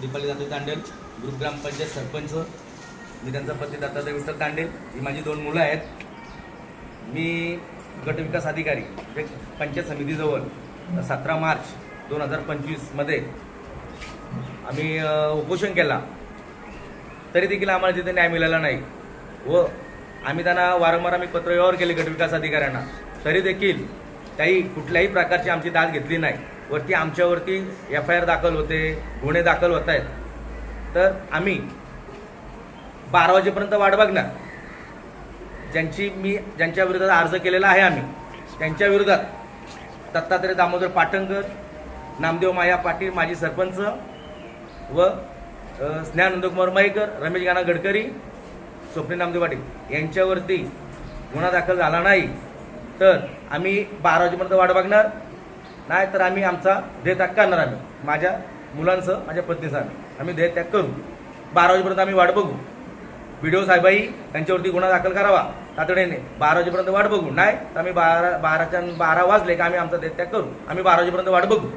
Deepali Jadhav Tandel group ग्रामपंचायत सरपंच मी त्यांचा पती दत्तात्रय विठ्ठल तांडेल. ही माझी दोन मुलं आहेत. मी गटविकास अधिकारी जे पंचायत समितीजवळ सतरा मार्च दोन हजार पंचवीसमध्ये आम्ही उपोषण केला. तरी देखील आम्हाला तिथे न्याय मिळाला नाही. व आम्ही त्यांना वारंवार आम्ही पत्रव्यवहार केले गटविकास अधिकाऱ्यांना. तरी देखील काही कुठल्याही प्रकारची आमची दाद घेतली नाही. वरती आमच्यावरती एफ आय आर दाखल होते गुन्हे दाखल होत आहेत. तर आम्ही बारा वाजेपर्यंत वाट बघणार. ज्यांची मी ज्यांच्या विरोधात अर्ज केलेला आहे आम्ही त्यांच्या विरोधात दत्तात्रय दामोदर पाटणकर नामदेव माया पाटील माजी सरपंच व अ, स्नेहा नंदकुमार माईकर रमेश गाना गडकरी स्वप्नी नामदेव पाटील यांच्यावरती गुन्हा दाखल झाला नाही. तर आम्ही बारा वाजेपर्यंत वाट बघणार. नाही तर आम्ही आमचा देहत्याग करणार आम्ही. माझ्या मुलांसह माझ्या पत्नीसह आम्ही. आम्ही देहत्याग करू. बारा वाजेपर्यंत आम्ही वाट बघू. व्हिडिओ साहेबाई त्यांच्यावरती गुन्हा दाखल करावा. तातडीने बारा वाजेपर्यंत वाट बघू. नाही तर आम्ही बारा बाराच्या बारा वाजले की आम्ही आमचा देहत्याग करू. आम्ही बारा वाजेपर्यंत वाट बघू.